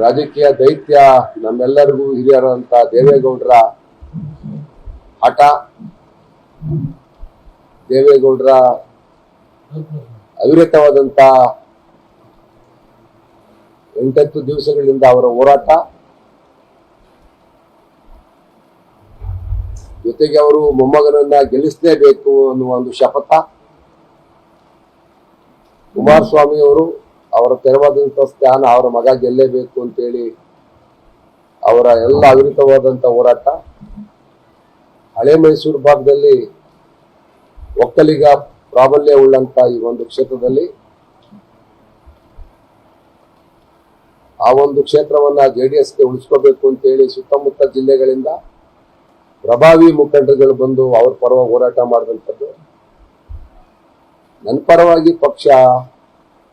ರಾಜಕೀಯ ದೈತ್ಯ ನಮ್ಮೆಲ್ಲರಿಗೂ ಹಿರಿಯರಂತ ದೇವೇಗೌಡರ ಹಠ. ದೇವೇಗೌಡರ ಅವಿರತವಾದಂತ ಎಂಟತ್ತು ದಿವಸಗಳಿಂದ ಅವರ ಹೋರಾಟ. ಜೊತೆಗೆ ಅವರು ಮೊಮ್ಮಗನನ್ನ ಗೆಲ್ಲಿಸಲೇಬೇಕು ಅನ್ನುವ ಒಂದು ಶಪಥ. ಕುಮಾರಸ್ವಾಮಿ ಅವರು ಅವರ ತೆರವಾದಂಥ ಸ್ಥಾನ ಅವರ ಮಗ ಗೆಲ್ಲೇಬೇಕು ಅಂತೇಳಿ ಅವರ ಎಲ್ಲ ಅವಿರಿತವಾದಂಥ ಹೋರಾಟ. ಹಳೆ ಮೈಸೂರು ಭಾಗದಲ್ಲಿ ಒಕ್ಕಲಿಗ ಪ್ರಾಬಲ್ಯ ಉಳ್ಳಂತ ಈ ಒಂದು ಕ್ಷೇತ್ರದಲ್ಲಿ ಆ ಒಂದು ಕ್ಷೇತ್ರವನ್ನ ಜೆಡಿಎಸ್ಗೆ ಉಳಿಸ್ಕೋಬೇಕು ಅಂತೇಳಿ ಸುತ್ತಮುತ್ತ ಜಿಲ್ಲೆಗಳಿಂದ ಪ್ರಭಾವಿ ಮುಖಂಡರುಗಳು ಬಂದು ಅವ್ರ ಪರವಾಗಿ ಹೋರಾಟ ಮಾಡಿದಂಥದ್ದು. ನನ್ನ ಪರವಾಗಿ ಪಕ್ಷ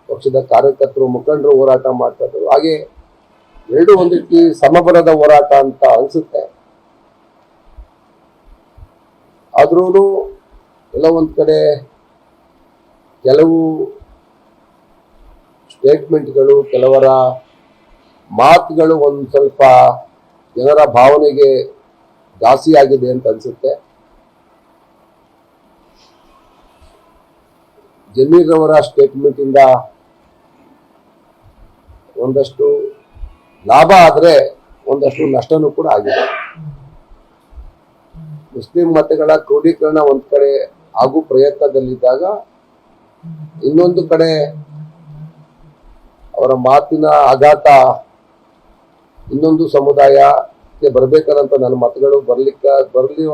ಪಕ್ಷದ ಕಾರ್ಯಕರ್ತರು, ಮುಖಂಡರು ಹೋರಾಟ ಮಾಡ್ತಾ ಹಾಗೆ ಎರಡು ಒಂದು ರೀತಿ ಸಮಬಲದ ಹೋರಾಟ ಅಂತ ಅನ್ಸುತ್ತೆ. ಆದ್ರೂ ಎಲ್ಲ ಕಡೆ ಕೆಲವು ಸ್ಟೇಟ್ಮೆಂಟ್ಗಳು ಕೆಲವರ ಮಾತುಗಳು ಒಂದ್ ಸ್ವಲ್ಪ ಜನರ ಭಾವನೆಗೆ ದಾಸಿಯಾಗಿದೆ ಅಂತ ಅನ್ಸುತ್ತೆ. ಜಮೀರ್ ಅವರ ಸ್ಟೇಟ್ಮೆಂಟ್ ಇಂದ ಒಂದಷ್ಟು ಲಾಭ ಆದರೆ ಒಂದಷ್ಟು ನಷ್ಟನೂ ಕೂಡ ಆಗಿದೆ. ಮುಸ್ಲಿಂ ಮತಗಳ ಕ್ರೋಢೀಕರಣ ಒಂದು ಕಡೆ ಆಗು ಪ್ರಯತ್ನದಲ್ಲಿದ್ದಾಗ ಇನ್ನೊಂದು ಕಡೆ ಅವರ ಮಾತಿನ ಆಘಾತ ಇನ್ನೊಂದು ಸಮುದಾಯಕ್ಕೆ ಬರಬೇಕಾದಂತ ನನ್ನ ಮತಗಳು ಬರ್ಲಿಕ್ಕ ಬರಲಿ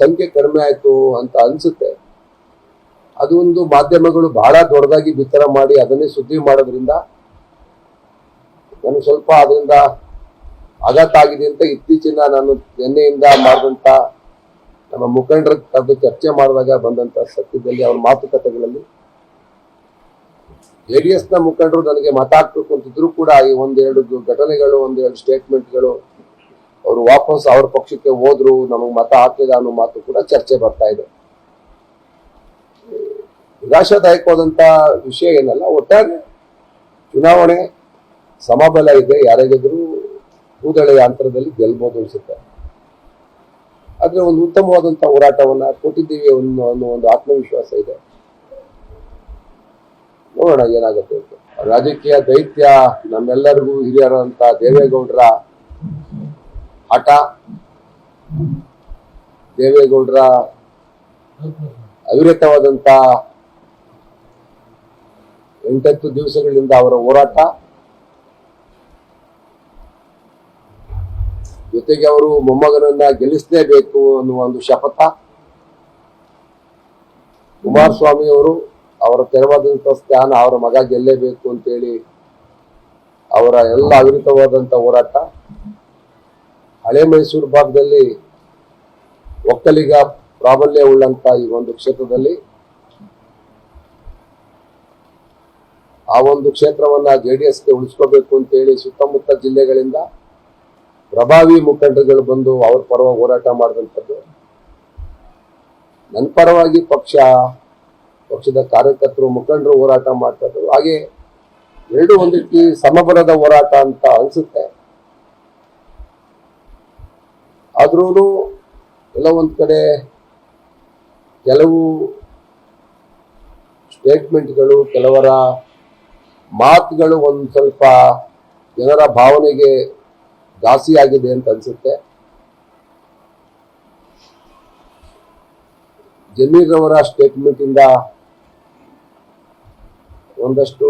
ಸಂಖ್ಯೆ ಕಡಿಮೆ ಆಯ್ತು ಅಂತ ಅನ್ಸುತ್ತೆ. ಅದು ಒಂದು ಮಾಧ್ಯಮಗಳು ಬಹಳ ದೊಡ್ಡದಾಗಿ ಬಿತ್ತರ ಮಾಡಿ ಅದನ್ನೇ ಸುದ್ದಿ ಮಾಡೋದ್ರಿಂದ ನನಗೆ ಸ್ವಲ್ಪ ಅದರಿಂದ ಆಘಾತ ಆಗಿದೆ ಅಂತ ಇತ್ತೀಚಿನ ನಾನು ನಿನ್ನೆಯಿಂದ ಮಾಡಿದಂತ ನಮ್ಮ ಮುಖಂಡರ ಕರೆದು ಚರ್ಚೆ ಮಾಡಿದಾಗ ಬಂದಂತ ಸತ್ಯದಲ್ಲಿ ಅವ್ರ ಮಾತುಕತೆಗಳಲ್ಲಿ ಜೆಡಿಎಸ್ನ ಮುಖಂಡರು ನನಗೆ ಮತ ಹಾಕಬೇಕು ಅಂತಿದ್ರು ಕೂಡ ಈ ಒಂದೆರಡು ಘಟನೆಗಳು, ಒಂದೆರಡು ಸ್ಟೇಟ್ಮೆಂಟ್ಗಳು ಅವರು ವಾಪಸ್ ಅವ್ರ ಪಕ್ಷಕ್ಕೆ ಹೋದ್ರು, ನಮಗೆ ಮತ ಹಾಕಿದ ಅನ್ನೋ ಮಾತು ಕೂಡ ಚರ್ಚೆ ಬರ್ತಾ ಇದೆ. ನಿರಾಶಾದಾಯಕವಾದಂತ ವಿಷಯ ಏನಲ್ಲ, ಒಟ್ಟಾರೆ ಚುನಾವಣೆ ಸಮಬಲ ಇದೆ ಯಾರೇ ಗೆದ್ರು ಕೂದಳೆಯ ಅಂತರದಲ್ಲಿ ಗೆಲ್ಬೋದು ಅನಿಸುತ್ತೆ. ಆದ್ರೆ ಒಂದು ಉತ್ತಮವಾದಂತ ಹೋರಾಟವನ್ನ ಕೊಟ್ಟಿದ್ದೀವಿ ಅನ್ನೋ ಒಂದು ಆತ್ಮವಿಶ್ವಾಸ ಇದೆ. ನೋಡೋಣ ಏನಾಗುತ್ತೆ ಅಂತ. ರಾಜಕೀಯ ದೈತ್ಯ, ನಮ್ಮೆಲ್ಲರಿಗೂ ಹಿರಿಯರಂತ ದೇವೇಗೌಡರ ಹಠ. ದೇವೇಗೌಡರ ಅವಿರತವಾದಂತ ಎಂಟತ್ತು ದಿವಸಗಳಿಂದ ಅವರ ಹೋರಾಟ. ಜೊತೆಗೆ ಅವರು ಮೊಮ್ಮಗನನ್ನ ಗೆಲ್ಲಿಸಲೇಬೇಕು ಅನ್ನುವ ಒಂದು ಶಪಥ. ಕುಮಾರಸ್ವಾಮಿ ಅವರು ಅವರ ತೆರವಾದಂತ ಸ್ಥಾನ, ಅವರ ಮಗ ಗೆಲ್ಲೇಬೇಕು ಅಂತೇಳಿ ಅವರ ಎಲ್ಲ ಅವಿರತವಾದಂತ ಹೋರಾಟ. ಹಳೆ ಮೈಸೂರು ಭಾಗದಲ್ಲಿ ಒಕ್ಕಲಿಗ ಪ್ರಾಬಲ್ಯ ಉಳ್ಳಂತ ಈ ಒಂದು ಕ್ಷೇತ್ರದಲ್ಲಿ ಆ ಒಂದು ಕ್ಷೇತ್ರವನ್ನ ಎಸ್ಗೆ ಉಳಿಸ್ಕೋಬೇಕು ಅಂತೇಳಿ ಸುತ್ತಮುತ್ತ ಜಿಲ್ಲೆಗಳಿಂದ ಪ್ರಭಾವಿ ಮುಖಂಡರುಗಳು ಬಂದು ಅವ್ರ ಪರವಾಗಿ ಹೋರಾಟ ಮಾಡಿದಂಥದ್ದು. ನನ್ನ ಪರವಾಗಿ ಪಕ್ಷ, ಪಕ್ಷದ ಕಾರ್ಯಕರ್ತರು, ಮುಖಂಡರು ಹೋರಾಟ ಮಾಡ್ತಾರೆ ಹಾಗೆ ಎರಡು ಒಂದು ರೀತಿ ಸಮಬಲದ ಹೋರಾಟ ಅಂತ ಅನಿಸುತ್ತೆ. ಆದ್ರೂ ಎಲ್ಲ ಒಂದು ಕಡೆ ಕೆಲವು ಸ್ಟೇಟ್ಮೆಂಟ್ಗಳು ಕೆಲವರ ಮಾತುಗಳು ಒಂದು ಸ್ವಲ್ಪ ಜನರ ಭಾವನೆಗೆ ದಾಸಿಯಾಗಿದೆ ಅಂತ ಅನ್ಸುತ್ತೆ. ಜಮೀರ್ ಅವರ ಸ್ಟೇಟ್ಮೆಂಟ್ ಇಂದ ಒಂದಷ್ಟು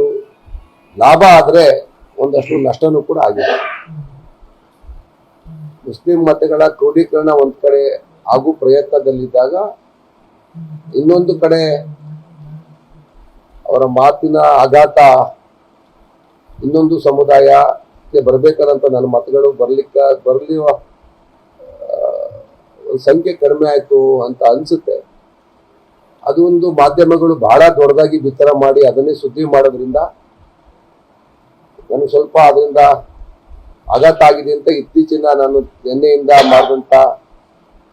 ಲಾಭ ಆದರೆ ಒಂದಷ್ಟು ನಷ್ಟನೂ ಕೂಡ ಆಗಿದೆ. ಮುಸ್ಲಿಂ ಮತಗಳ ಕ್ರೋಢೀಕರಣ ಒಂದ್ ಕಡೆ ಆಗು ಪ್ರಯತ್ನದಲ್ಲಿದ್ದಾಗ ಇನ್ನೊಂದು ಕಡೆ ಅವರ ಮಾತಿನ ಆಘಾತ ಇನ್ನೊಂದು ಸಮುದಾಯಕ್ಕೆ ಬರ್ಬೇಕಾದಂತ ನನ್ನ ಮತಗಳು ಬರ್ಲಿಕ್ಕೆ ಬರ್ಲಿ ಒಂದು ಸಂಖ್ಯೆ ಕಡಿಮೆ ಆಯ್ತು ಅಂತ ಅನ್ಸುತ್ತೆ. ಅದು ಒಂದು ಮಾಧ್ಯಮಗಳು ಬಹಳ ದೊಡ್ಡದಾಗಿ ಬಿತ್ತರ ಮಾಡಿ ಅದನ್ನೇ ಸುದ್ದಿ ಮಾಡೋದ್ರಿಂದ ನನಗೆ ಸ್ವಲ್ಪ ಅದರಿಂದ ಆಘಾತ ಆಗಿದೆ ಅಂತ ಇತ್ತೀಚಿನ ನಾನು ನಿನ್ನೆಯಿಂದ ಮಾಡಿದಂತ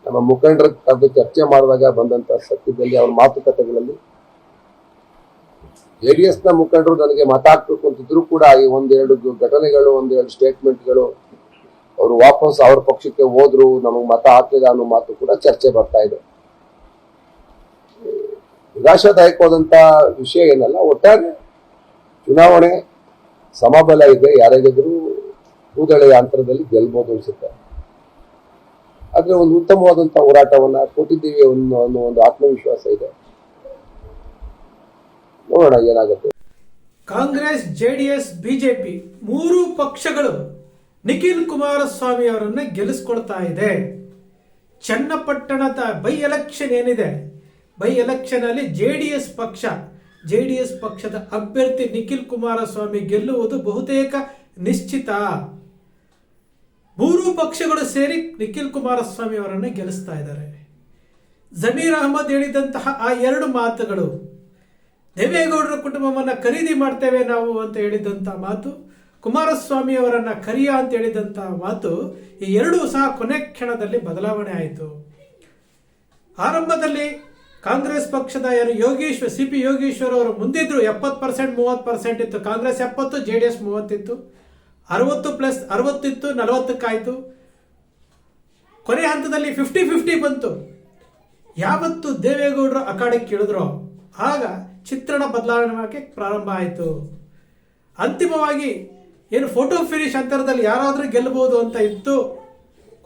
ನಮ್ಮ ಮುಖಂಡರ ಚರ್ಚೆ ಮಾಡಿದಾಗ ಬಂದಂತ ಸತ್ಯದಲ್ಲಿ ಅವ್ರ ಮಾತುಕತೆಗಳಲ್ಲಿ ಜೆ ಡಿ ಎಸ್ನ ಮುಖಂಡರು ನನಗೆ ಮತ ಹಾಕ್ಬೇಕು ಅಂತಿದ್ರು ಕೂಡ ಈ ಒಂದೆರಡು ಘಟನೆಗಳು, ಒಂದೆರಡು ಸ್ಟೇಟ್ಮೆಂಟ್ಗಳು ಅವರು ವಾಪಸ್ ಅವ್ರ ಪಕ್ಷಕ್ಕೆ ಹೋದ್ರು, ನಮಗೆ ಮತ ಹಾಕಿದ ಅನ್ನೋ ಮಾತು ಕೂಡ ಚರ್ಚೆ ಬರ್ತಾ ಇದೆ. ನಿರಾಶಾದಾಯಕವಾದಂತ ವಿಷಯ ಏನಲ್ಲ, ಒಟ್ಟಾರೆ ಚುನಾವಣೆ ಸಮಬಲ ಇದೆ, ಯಾರಿಗಾದ್ರೂ ಕೂದಳೆಯ ಅಂತರದಲ್ಲಿ ಗೆಲ್ಬಹುದು ಅನ್ಸುತ್ತೆ. ಆದ್ರೆ ಒಂದು ಉತ್ತಮವಾದಂತ ಹೋರಾಟವನ್ನ ಕೊಟ್ಟಿದ್ದೀವಿ ಅನ್ನೋ ಒಂದು ಆತ್ಮವಿಶ್ವಾಸ ಇದೆ. ನೋಡೋಣ, ಏನಾಗುತ್ತೆ. ಕಾಂಗ್ರೆಸ್, ಜೆಡಿಎಸ್, ಬಿಜೆಪಿ ಮೂರು ಪಕ್ಷಗಳು ನಿಖಿಲ್ ಕುಮಾರಸ್ವಾಮಿ ಅವರನ್ನ ಗೆಲ್ಲಿಸ್ಕೊಳ್ತಾ ಇದೆ. ಚನ್ನಪಟ್ಟಣದ ಬೈ ಎಲೆಕ್ಷನ್ ಏನಿದೆ? ಬೈ ಎಲೆಕ್ಷನ್ ಅಲ್ಲಿ ಜೆಡಿಎಸ್ ಪಕ್ಷ, ಜೆಡಿಎಸ್ ಪಕ್ಷದ ಅಭ್ಯರ್ಥಿ ನಿಖಿಲ್ ಕುಮಾರಸ್ವಾಮಿ ಗೆಲ್ಲುವುದು ಬಹುತೇಕ ನಿಶ್ಚಿತ. ಮೂರು ಪಕ್ಷಗಳು ಸೇರಿ ನಿಖಿಲ್ ಕುಮಾರಸ್ವಾಮಿ ಅವರನ್ನು ಗೆಲ್ಲಿಸ್ತಾ ಇದ್ದಾರೆ. ಜಮೀರ್ ಅಹಮದ್ ಹೇಳಿದಂತಹ ಆ ಎರಡು ಮಾತುಗಳು ದೇವೇಗೌಡರ ಕುಟುಂಬವನ್ನ ಖರೀದಿ ಮಾಡ್ತೇವೆ ನಾವು ಅಂತ ಹೇಳಿದಂತ ಮಾತು ಕುಮಾರಸ್ವಾಮಿ ಅವರನ್ನ ಕರಿಯ ಅಂತ ಹೇಳಿದಂತ ಮಾತು ಈ ಎರಡೂ ಸಹ ಕೊನೆ ಕ್ಷಣದಲ್ಲಿ ಬದಲಾವಣೆ ಆಯಿತು. ಆರಂಭದಲ್ಲಿ ಕಾಂಗ್ರೆಸ್ ಪಕ್ಷದ ಯಾರು ಯೋಗೀಶ್ವರ್ ಸಿ ಪಿ ಯೋಗೇಶ್ವರ್ ಅವರು ಮುಂದಿದ್ರು ಎಪ್ಪತ್ತು ಪರ್ಸೆಂಟ್, ಮೂವತ್ತು ಪರ್ಸೆಂಟ್ ಇತ್ತು. ಕಾಂಗ್ರೆಸ್ ಎಪ್ಪತ್ತು, ಜೆ ಡಿ ಎಸ್ ಮೂವತ್ತಿತ್ತು. ಅರವತ್ತು ಪ್ಲಸ್ ಅರವತ್ತಿತ್ತು, ನಲವತ್ತಕ್ಕಾಯಿತು. ಕೊನೆ ಹಂತದಲ್ಲಿ ಫಿಫ್ಟಿ ಫಿಫ್ಟಿ ಬಂತು. ಯಾವತ್ತು ದೇವೇಗೌಡರು ಅಖಾಡಕ್ಕೆ ಇಳಿದ್ರೋ ಆಗ ಚಿತ್ರಣ ಬದಲಾವಣೆ ಮಾಡೋಕ್ಕೆ ಪ್ರಾರಂಭ ಆಯಿತು. ಅಂತಿಮವಾಗಿ ಏನು ಫೋಟೋ ಫಿನಿಶ್ ಅಂತರದಲ್ಲಿ ಯಾರಾದರೂ ಗೆಲ್ಲಬಹುದು ಅಂತ ಇತ್ತು.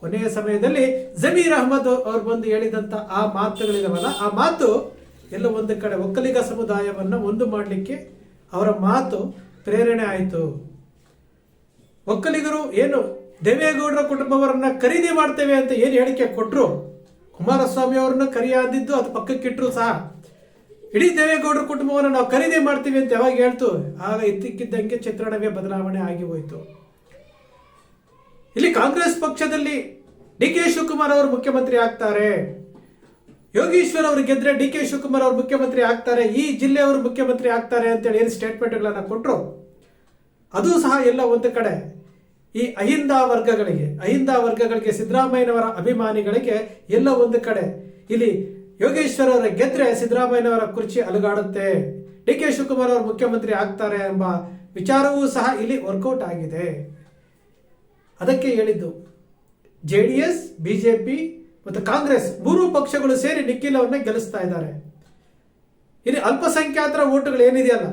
ಕೊನೆಯ ಸಮಯದಲ್ಲಿ ಜಮೀರ್ ಅಹಮದ್ ಅವ್ರು ಬಂದು ಹೇಳಿದಂತ ಆ ಮಾತುಗಳಿದಾವಲ್ಲ, ಆ ಮಾತು ಎಲ್ಲ ಒಂದು ಕಡೆ ಒಕ್ಕಲಿಗ ಸಮುದಾಯವನ್ನು ಒಂದು ಮಾಡಲಿಕ್ಕೆ ಅವರ ಮಾತು ಪ್ರೇರಣೆ ಆಯಿತು. ಒಕ್ಕಲಿಗರು ಏನು ದೇವೇಗೌಡರ ಕುಟುಂಬವರನ್ನ ಖರೀದಿ ಮಾಡ್ತೇವೆ ಅಂತ ಏನು ಹೇಳಿಕೆ ಕೊಟ್ಟರು ಕುಮಾರಸ್ವಾಮಿ ಅವರನ್ನ ಕರೆಯಾದಿದ್ದು ಅದು ಪಕ್ಕಕ್ಕಿಟ್ಟರು ಸಹ. ಇಡೀ ದೇವೇಗೌಡರ ಕುಟುಂಬವನ್ನು ನಾವು ಖರೀದಿ ಮಾಡ್ತೀವಿ ಅಂತ ಯಾವಾಗ ಹೇಳ್ತು? ಆಗ ಇದ್ದಕ್ಕಿದ್ದಂಗೆ ಚಿತ್ರಣವೇ ಬದಲಾವಣೆ ಆಗಿ ಹೋಯಿತು. ಇಲ್ಲಿ ಕಾಂಗ್ರೆಸ್ ಪಕ್ಷದಲ್ಲಿ ಡಿ ಕೆ ಶಿವಕುಮಾರ್ ಅವರು ಮುಖ್ಯಮಂತ್ರಿ ಆಗ್ತಾರೆ. ಯೋಗೀಶ್ವರ್ ಅವರು ಗೆದ್ರೆ ಡಿ ಕೆ ಶಿವಕುಮಾರ್ ಅವರು ಮುಖ್ಯಮಂತ್ರಿ ಆಗ್ತಾರೆ. ಈ ಜಿಲ್ಲೆಯವರು ಮುಖ್ಯಮಂತ್ರಿ ಆಗ್ತಾರೆ ಅಂತೇಳಿ ಏನು ಸ್ಟೇಟ್ಮೆಂಟ್ಗಳನ್ನು ಕೊಟ್ಟರು ಅದು ಸಹ ಎಲ್ಲ ಒಂದು ಕಡೆ. ಈ ಅಹಿಂದ ವರ್ಗಗಳಿಗೆ ಅಹಿಂದ ವರ್ಗಗಳಿಗೆ ಸಿದ್ದರಾಮಯ್ಯನವರ ಅಭಿಮಾನಿಗಳಿಗೆ ಎಲ್ಲ ಒಂದು ಕಡೆ. ಇಲ್ಲಿ ಯೋಗೇಶ್ವರ್ ಅವರ ಗೆದ್ರೆ ಸಿದ್ದರಾಮಯ್ಯನವರ ಕುರ್ಚಿ ಅಲುಗಾಡುತ್ತೆ. ಡಿ ಕೆ ಶಿವಕುಮಾರ್ ಅವರು ಮುಖ್ಯಮಂತ್ರಿ ಆಗ್ತಾರೆ ಎಂಬ ವಿಚಾರವೂ ಸಹ ಇಲ್ಲಿ ವರ್ಕೌಟ್ ಆಗಿದೆ. ಅದಕ್ಕೆ ಹೇಳಿದ್ದು, ಜೆ ಡಿ ಎಸ್ ಬಿಜೆಪಿ ಮತ್ತು ಕಾಂಗ್ರೆಸ್ ಮೂರು ಪಕ್ಷಗಳು ಸೇರಿ ನಿಖಿಲ್ ಅವ್ರನ್ನ ಗೆಲ್ಲಿಸ್ತಾ ಇದ್ದಾರೆ. ಇಲ್ಲಿ ಅಲ್ಪಸಂಖ್ಯಾತರ ಓಟುಗಳು ಏನಿದೆಯಲ್ಲ?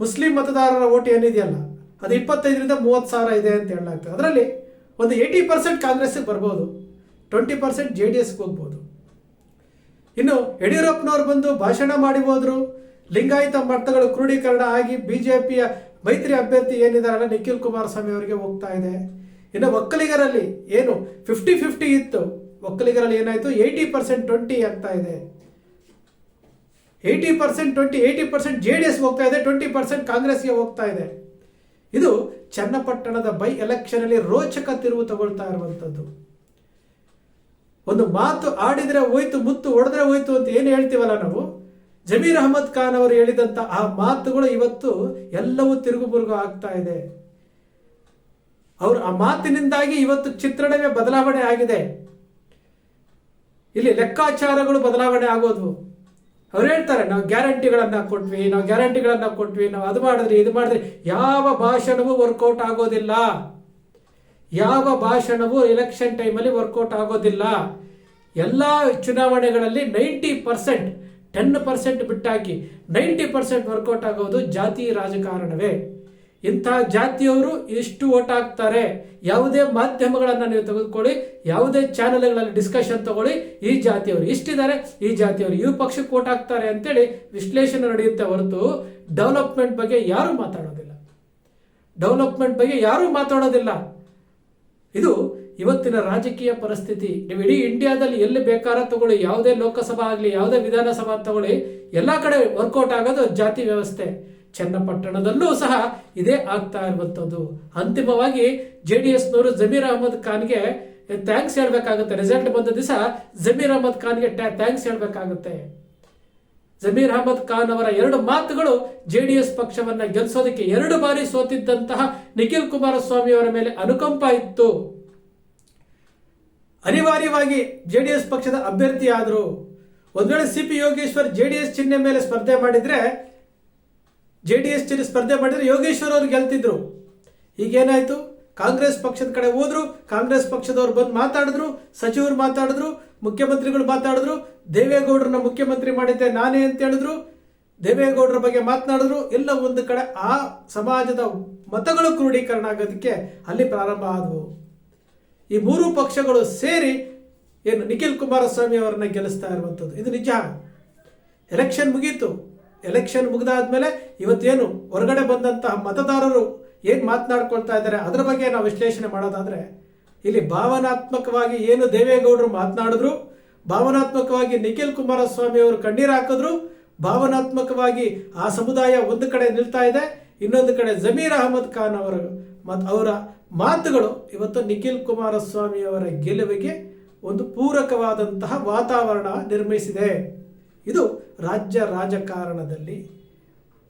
ಮುಸ್ಲಿಂ ಮತದಾರರ ಓಟ್ ಏನಿದೆಯಲ್ಲ? ಅದು ಇಪ್ಪತ್ತೈದರಿಂದ ಮೂವತ್ತು ಸಾವಿರ ಇದೆ ಅಂತ ಹೇಳಲಾಗ್ತದೆ. ಅದರಲ್ಲಿ ಒಂದು ಏಯ್ಟಿ ಪರ್ಸೆಂಟ್ ಕಾಂಗ್ರೆಸ್ಗೆ ಬರ್ಬೋದು, ಟ್ವೆಂಟಿ ಪರ್ಸೆಂಟ್ ಜೆ ಡಿ ಎಸ್ಗೆ ಹೋಗ್ಬೋದು. ಇನ್ನು ಯಡಿಯೂರಪ್ಪನವರು ಬಂದು ಭಾಷಣ ಮಾಡಿ ಹೋದ್ರು. ಲಿಂಗಾಯತ ಮತಗಳು ಕ್ರೋಢೀಕರಣ ಆಗಿ ಬಿಜೆಪಿಯ ಮೈತ್ರಿ ಅಭ್ಯರ್ಥಿ ಏನಿದಾರಲ್ಲ ನಿಖಿಲ್ ಕುಮಾರಸ್ವಾಮಿ ಅವರಿಗೆ ಹೋಗ್ತಾ ಇದೆ. ಇನ್ನು ಒಕ್ಕಲಿಗರಲ್ಲಿ ಏನು ಫಿಫ್ಟಿ ಫಿಫ್ಟಿ ಇತ್ತು. ಒಕ್ಕಲಿಗರಲ್ಲಿ ಏನಾಯಿತು? ಏಯ್ಟಿ ಪರ್ಸೆಂಟ್ ಟ್ವೆಂಟಿ ಆಗ್ತಾ ಇದೆ. Eighty percent twenty eighty percent J D S ಹೋಗ್ತಾ ಇದೆ. ಟ್ವೆಂಟಿ ಪರ್ಸೆಂಟ್ ಕಾಂಗ್ರೆಸ್ಗೆ ಹೋಗ್ತಾ ಇದೆ. ಇದು ಚನ್ನಪಟ್ಟಣದ ಬೈ ಎಲೆಕ್ಷನಲ್ಲಿ ರೋಚಕ ತಿರುವು ತಗೊಳ್ತಾ ಇರುವಂತದ್ದು. ಒಂದು ಮಾತು ಆಡಿದ್ರೆ ಹೋಯ್ತು, ಮುತ್ತು ಹೊಡೆದ್ರೆ ಹೋಯ್ತು ಅಂತ ಏನು ಹೇಳ್ತೀವಲ್ಲ ನಾವು? ಜಮೀರ್ ಅಹಮದ್ ಖಾನ್ ಅವರು ಹೇಳಿದಂತ ಆ ಮಾತುಗಳು ಇವತ್ತು ಎಲ್ಲವೂ ತಿರುಗು ಮುರುಗು ಆಗ್ತಾ ಇದೆ. ಅವರು ಆ ಮಾತಿನಿಂದಾಗಿ ಇವತ್ತು ಚಿತ್ರಣವೇ ಬದಲಾವಣೆ ಆಗಿದೆ. ಇಲ್ಲಿ ಲೆಕ್ಕಾಚಾರಗಳು ಬದಲಾವಣೆ ಆಗೋದು. ಅವ್ರು ಹೇಳ್ತಾರೆ, ನಾವು ಗ್ಯಾರಂಟಿಗಳನ್ನು ಕೊಟ್ವಿ, ನಾವು ಗ್ಯಾರಂಟಿಗಳನ್ನು ಕೊಟ್ವಿ, ನಾವು ಅದು ಮಾಡಿದ್ರಿ, ಇದು ಮಾಡಿದ್ರಿ. ಯಾವ ಭಾಷಣವೂ ವರ್ಕೌಟ್ ಆಗೋದಿಲ್ಲ. ಯಾವ ಭಾಷಣವು ಎಲೆಕ್ಷನ್ ಟೈಮಲ್ಲಿ ವರ್ಕೌಟ್ ಆಗೋದಿಲ್ಲ. ಎಲ್ಲ ಚುನಾವಣೆಗಳಲ್ಲಿ ನೈಂಟಿ ಪರ್ಸೆಂಟ್ ಟೆನ್ ಪರ್ಸೆಂಟ್ ಬಿಟ್ಟಾಕಿ ನೈಂಟಿ ಪರ್ಸೆಂಟ್ ವರ್ಕೌಟ್ ಆಗೋದು ಜಾತಿ ರಾಜಕಾರಣವೇ. ಇಂಥ ಜಾತಿಯವರು ಎಷ್ಟು ಓಟ್ ಹಾಕ್ತಾರೆ? ಯಾವುದೇ ಮಾಧ್ಯಮಗಳನ್ನು ನೀವು ತೆಗೆದುಕೊಳ್ಳಿ, ಯಾವುದೇ ಚಾನೆಲ್ಗಳಲ್ಲಿ ಡಿಸ್ಕಷನ್ ತಗೊಳ್ಳಿ, ಈ ಜಾತಿಯವರು ಇಷ್ಟಿದ್ದಾರೆ, ಈ ಜಾತಿಯವರು ಈ ಪಕ್ಷಕ್ಕೆ ಓಟ್ ಹಾಕ್ತಾರೆ ಅಂತೇಳಿ ವಿಶ್ಲೇಷಣೆ ನಡೆಯುತ್ತೆ ಹೊರತು ಡೆವಲಪ್ಮೆಂಟ್ ಬಗ್ಗೆ ಯಾರೂ ಮಾತಾಡೋದಿಲ್ಲ. ಡೆವಲಪ್ಮೆಂಟ್ ಬಗ್ಗೆ ಯಾರೂ ಮಾತಾಡೋದಿಲ್ಲ. ಇದು ಇವತ್ತಿನ ರಾಜಕೀಯ ಪರಿಸ್ಥಿತಿ. ನೀವು ಇಡೀ ಇಂಡಿಯಾದಲ್ಲಿ ಎಲ್ಲಿ ಬೇಕಾರ ತಗೊಳ್ಳಿ, ಯಾವುದೇ ಲೋಕಸಭಾ ಆಗಲಿ, ಯಾವುದೇ ವಿಧಾನಸಭಾ ತಗೊಳ್ಳಿ, ಎಲ್ಲ ಕಡೆ ವರ್ಕೌಟ್ ಆಗೋದು ಜಾತಿ ವ್ಯವಸ್ಥೆ. ಚನ್ನಪಟ್ಟಣದಲ್ಲೂ ಸಹ ಇದೇ ಆಗ್ತಾ ಇರುವಂಥದ್ದು. ಅಂತಿಮವಾಗಿ ಜೆ ಡಿ ಎಸ್ನವರು ಜಮೀರ್ ಅಹಮದ್ ಖಾನ್ಗೆ ಥ್ಯಾಂಕ್ಸ್ ಹೇಳಬೇಕಾಗುತ್ತೆ. ರಿಸಲ್ಟ್ ಬಂದ ದಿವಸ ಜಮೀರ್ ಅಹಮದ್ ಖಾನ್ಗೆ ಥ್ಯಾಂಕ್ಸ್ ಹೇಳ್ಬೇಕಾಗುತ್ತೆ. ಜಮೀರ್ ಅಹಮದ್ ಖಾನ್ ಅವರ ಎರಡು ಮಾತುಗಳು ಜೆಡಿಎಸ್ ಪಕ್ಷವನ್ನ ಗೆಲ್ಲಿಸೋದಕ್ಕೆ ಎರಡು ಬಾರಿ ಸೋತಿದ್ದಂತಹ ನಿಖಿಲ್ ಕುಮಾರಸ್ವಾಮಿ ಅವರ ಮೇಲೆ ಅನುಕಂಪ ಇತ್ತು. ಅನಿವಾರ್ಯವಾಗಿ ಜೆಡಿಎಸ್ ಪಕ್ಷದ ಅಭ್ಯರ್ಥಿ ಆದರು. ಒಂದ್ ವೇಳೆ ಸಿ ಪಿ ಯೋಗೇಶ್ವರ್ ಜೆಡಿಎಸ್ ಚಿಹ್ನೆ ಮೇಲೆ ಸ್ಪರ್ಧೆ ಮಾಡಿದ್ರೆ, ಜೆ ಡಿ ಎಸ್ ಜೊತೆ ಸ್ಪರ್ಧೆ ಮಾಡಿದ್ರೆ ಯೋಗೇಶ್ವರ್ ಅವರು ಗೆಲ್ತಿದ್ರು. ಈಗೇನಾಯ್ತು? ಕಾಂಗ್ರೆಸ್ ಪಕ್ಷದ ಕಡೆ ಹೋದ್ರು, ಕಾಂಗ್ರೆಸ್ ಪಕ್ಷದವ್ರು ಬಂದು ಮಾತಾಡಿದ್ರು, ಸಚಿವರು ಮಾತಾಡಿದ್ರು, ಮುಖ್ಯಮಂತ್ರಿಗಳು ಮಾತಾಡಿದ್ರು, ದೇವೇಗೌಡರನ್ನ ಮುಖ್ಯಮಂತ್ರಿ ಮಾಡಿದ್ದೆ ನಾನೇ ಅಂತ ಹೇಳಿದ್ರು, ದೇವೇಗೌಡರ ಬಗ್ಗೆ ಮಾತನಾಡಿದ್ರು, ಎಲ್ಲ ಒಂದು ಕಡೆ ಆ ಸಮಾಜದ ಮತಗಳು ಕ್ರೋಢೀಕರಣ ಆಗೋದಕ್ಕೆ ಅಲ್ಲಿ ಪ್ರಾರಂಭ ಆದವು. ಈ ಮೂರು ಪಕ್ಷಗಳು ಸೇರಿ ಏನು ನಿಖಿಲ್ ಕುಮಾರಸ್ವಾಮಿ ಅವರನ್ನ ಗೆಲ್ಲಿಸ್ತಾ ಇರುವಂಥದ್ದು. ಇದು ನಿಜ. ಎಲೆಕ್ಷನ್ ಮುಗೀತು. ಎಲೆಕ್ಷನ್ ಮುಗಿದಾದ್ಮೇಲೆ ಇವತ್ತೇನು ಹೊರಗಡೆ ಬಂದಂತಹ ಮತದಾರರು ಏನು ಮಾತನಾಡ್ಕೊಳ್ತಾ ಇದ್ದಾರೆ? ಅದರ ಬಗ್ಗೆ ನಾವು ವಿಶ್ಲೇಷಣೆ ಮಾಡೋದಾದ್ರೆ, ಇಲ್ಲಿ ಭಾವನಾತ್ಮಕವಾಗಿ ಏನು ದೇವೇಗೌಡರು ಮಾತನಾಡಿದ್ರು, ಭಾವನಾತ್ಮಕವಾಗಿ ನಿಖಿಲ್ ಕುಮಾರಸ್ವಾಮಿ ಅವರು ಕಣ್ಣೀರು ಹಾಕಿದ್ರು, ಭಾವನಾತ್ಮಕವಾಗಿ ಆ ಸಮುದಾಯ ಒಂದು ಕಡೆ ನಿಲ್ತಾ ಇದೆ, ಇನ್ನೊಂದು ಕಡೆ ಜಮೀರ್ ಅಹಮದ್ ಖಾನ್ ಅವರು ಮತ್ತು ಅವರ ಮಾತುಗಳು ಇವತ್ತು ನಿಖಿಲ್ ಕುಮಾರಸ್ವಾಮಿ ಅವರ ಗೆಲುವಿಗೆ ಒಂದು ಪೂರಕವಾದಂತಹ ವಾತಾವರಣ ನಿರ್ಮಿಸಿದೆ. ಇದು ರಾಜ್ಯ ರಾಜಕಾರಣದಲ್ಲಿ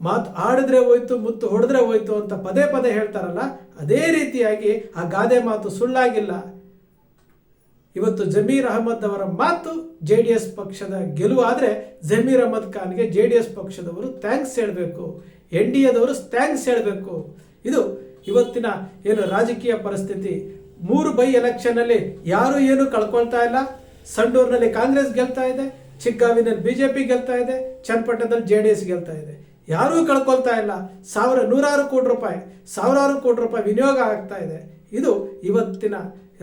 ಮಾತು ಆಡಿದ್ರೆ ಹೋಯ್ತು, ಮುತ್ತು ಹೊಡೆದ್ರೆ ಹೋಯ್ತು ಅಂತ ಪದೇ ಪದೇ ಹೇಳ್ತಾರಲ್ಲ, ಅದೇ ರೀತಿಯಾಗಿ ಆ ಗಾದೆ ಮಾತು ಸುಳ್ಳಾಗಿಲ್ಲ. ಇವತ್ತು ಜಮೀರ್ ಅಹಮದ್ ಅವರ ಮಾತು ಜೆ ಡಿ ಎಸ್ ಪಕ್ಷದ ಗೆಲುವಾದರೆ ಜಮೀರ್ ಅಹಮದ್ ಖಾನ್ಗೆ ಜೆ ಡಿ ಎಸ್ ಪಕ್ಷದವರು ಥ್ಯಾಂಕ್ಸ್ ಹೇಳಬೇಕು, ಎನ್ ಡಿ ಎದವರು ಥ್ಯಾಂಕ್ಸ್ ಹೇಳಬೇಕು. ಇದು ಇವತ್ತಿನ ಏನು ರಾಜಕೀಯ ಪರಿಸ್ಥಿತಿ. ಮೂರು ಬೈ ಎಲೆಕ್ಷನ್ನಲ್ಲಿ ಯಾರು ಏನು ಕಳ್ಕೊಳ್ತಾ ಇಲ್ಲ. ಸಂಡೂರಿನಲ್ಲಿ ಕಾಂಗ್ರೆಸ್ ಗೆಲ್ತಾ ಇದೆ, ಚಿಕ್ಕಾವಿನಲ್ಲಿ ಬಿಜೆಪಿ ಗೆಲ್ತಾ ಇದೆ, ಚನ್ನಪಟ್ಟಣದಲ್ಲಿ ಜೆ ಡಿ ಎಸ್ ಗೆಲ್ತಾ ಇದೆ. ಯಾರೂ ಕಳ್ಕೊಳ್ತಾ ಇಲ್ಲ. ಸಾವಿರ, ನೂರಾರು ಕೋಟಿ ರೂಪಾಯಿ, ಸಾವಿರಾರು ಕೋಟಿ ರೂಪಾಯಿ ವಿನಿಯೋಗ ಆಗ್ತಾ ಇದೆ. ಇದು ಇವತ್ತಿನ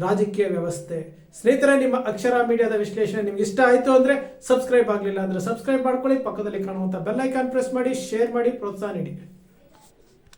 ರಾಜಕೀಯ ವ್ಯವಸ್ಥೆ. ಸ್ನೇಹಿತರೆ, ನಿಮ್ಮ ಅಕ್ಷರ ಮೀಡಿಯಾದ ವಿಶ್ಲೇಷಣೆ ನಿಮ್ಗೆ ಇಷ್ಟ ಆಯಿತು ಅಂದರೆ ಸಬ್ಸ್ಕ್ರೈಬ್ ಆಗಲಿಲ್ಲ ಅಂದರೆ ಸಬ್ಸ್ಕ್ರೈಬ್ ಮಾಡ್ಕೊಳ್ಳಿ. ಪಕ್ಕದಲ್ಲಿ ಕಾಣುವಂಥ ಬೆಲ್ ಐಕಾನ್ ಪ್ರೆಸ್ ಮಾಡಿ ಶೇರ್ ಮಾಡಿ, ಪ್ರೋತ್ಸಾಹ ನೀಡಿ.